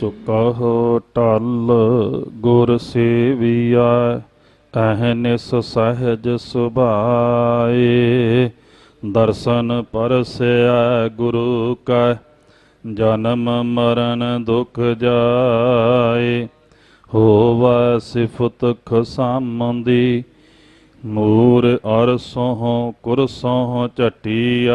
ਸੁਕਹੁ ਟਲ ਗੁਰ ਸੇਵੀਆ ਅਹਨਿਸ ਸਹਿਜ ਸੁਭਾਏ। ਦਰਸ਼ਨ ਪਰਸੈ ਗੁਰੂ ਕੈ, ਜਨਮ ਮਰਨ ਦੁਖ ਜਾਏ। ਹੋਵੈ ਸਿਫਤ ਖਸਾਮੰਦੀ, ਮੂਰ ਅਰਸੋਂ ਕੁਰਸੋਂ ਝਟੀਆ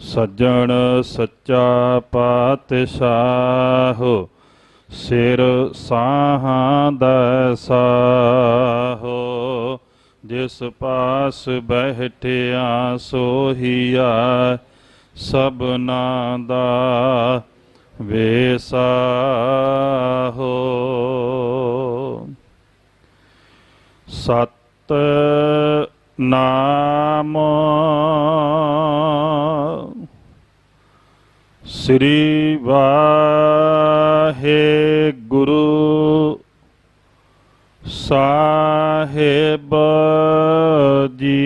ਸੱਜਣ ਸੱਚਾ ਪਾਤਸ਼ਾਹ, ਸਿਰ ਸਾਹਾਂ ਦਾ ਸਾਹੋ। ਜਿਸ ਪਾਸ ਬਹਿਠਿਆ ਸੋਹੀਆ, ਸਭਨਾ ਦਾ ਵੇਸਾਹੋ। ਸਤ ਨਾਮ ਸ੍ਰੀ ਵਾਹਿਗੁਰੂ ਸਾਹਿਬ ਜੀ।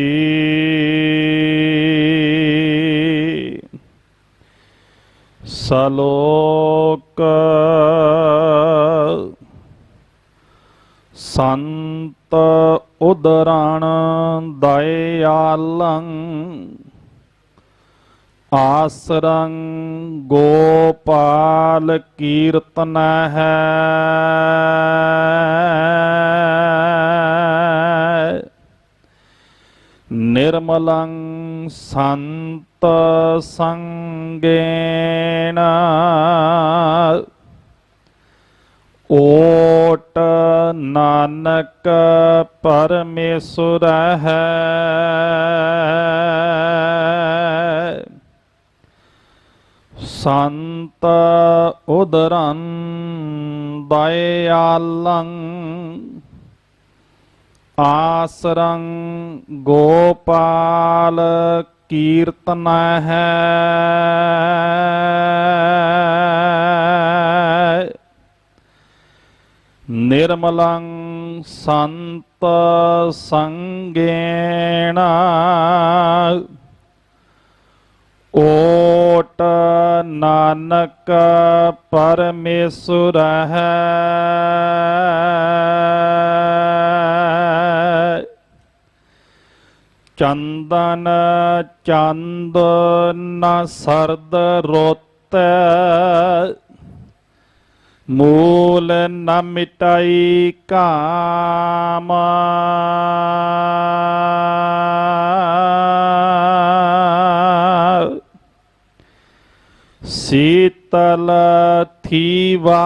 ਸਲੋਕ ਸੰਤ ਉਦਰਣ ਦਇਆਲੰ ਆਸਰੰ ਗੋਪਾਲ ਕੀਰਤਨ ਹੈ। ਨਿਰਮਲੰ ਸੰਤ ਸੰਗੇਨ। ਓਟ ਨਾਨਕ ਪਰਮੇਸ਼ੁਰ ਹੈ। සන්ත උදරන් දයල්ලං ආසරං ගෝපාල කීර්තනහ. නිර්මලං සන්ත සංගේණා ਓਟ ਨਾਨਕ ਪਰਮੇਸ਼ੁਰ ਹੈ। ਚੰਦਨ ਚੰਦ ਨ ਸਰਦ ਰੋਤ ਮੂਲ ਨ ਮਿਟਾਈ ਕਾਮ। ਸੀਤਲ ਥੀਵਾ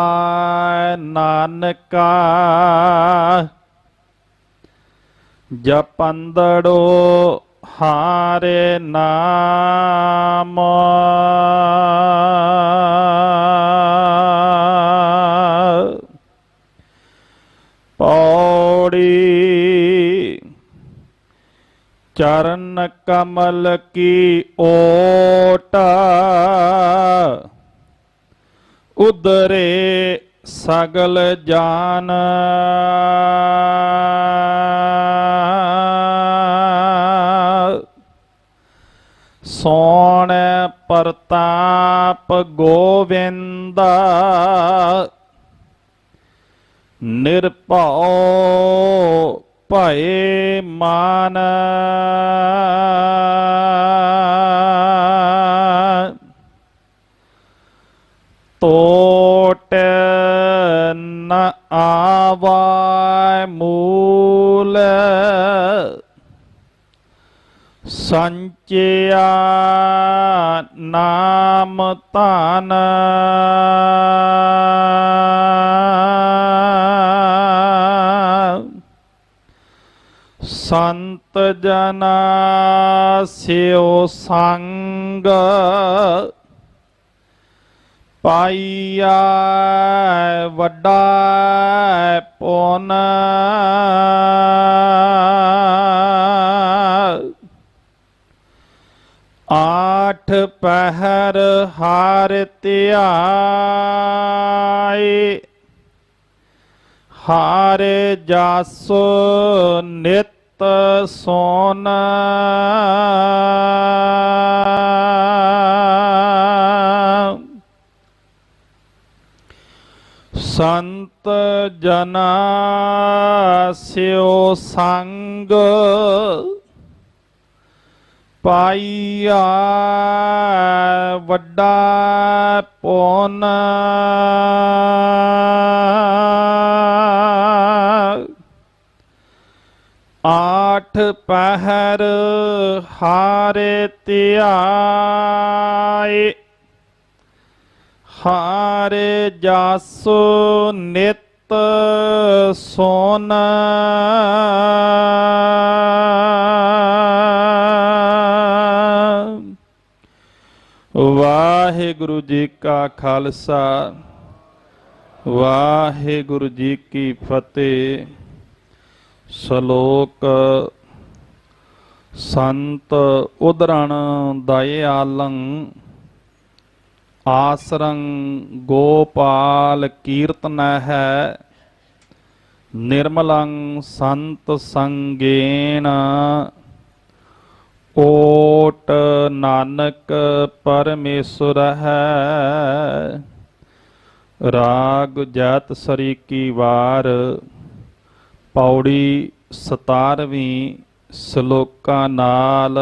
ਨਾਨਕਾ। ਜਪੰਦੜੋ ਹਾਰੇ ਨਾਮ। ਪੌੜੀ ਚਰਨ ਕਮਲ ਕੀ ਓਟ? ਉਦਰੇ ਸਗਲ ਜਾਨ। ਸੋਣ ਪ੍ਰਤਾਪ ਗੋਵਿੰਦ। ਨਿਰਭਉ ਭਏ ਮਾਨ। ਤੋਟ ਨ ਆਵੈ ਮੂਲ। ਸੰਚਿਆ ਨਾਮ ਧਨ। ਸੰਤ ਜਨਾ ਸਿਓ ਸੰਗ। ਪਾਈਆ ਵੱਡਾ ਪੁੰਨ। ਆਠ ਪਹਿਰ ਹਾਰ ਧਿਆਏ। ਹਾਰ ਜਸ ਨਿਤ ਸੋਨ ਸੰਤ ਜਨਾ ਸਿਓ ਸੰਗ ਪਾਈਆ ਵੱਡਾ ਪੁੰਨ ਆਠ ਪਹਿਰ ਹਾਰੇ ਧਿਆਏ। ਹਾਰੇ ਜਾਸੋ ਨਿਤ ਸੋਨ। ਵਾਹਿਗੁਰੂ ਜੀ ਕਾ ਖਾਲਸਾ, ਵਾਹਿਗੁਰੂ ਜੀ ਕੀ ਫਤਿਹ। ਸ਼ਲੋਕ ਸੰਤ ਉਦਰਣ ਦਇਆਲੰ ਆਸਰੰ ਗੋਪਾਲ ਕੀਰਤਨ ਹੈ ਨਿਰਮਲੰ ਸੰਤ ਸੰਗੇਨ ਓਟ ਨਾਨਕ ਪਰਮੇਸ਼ਰ ਹੈ ਰਾਗ ਜਤ ਸਰੀ ਕੀ ਵਾਰ ਪੌੜੀ 17ਵੀਂ ਸ਼ਲੋਕਾਂ ਨਾਲ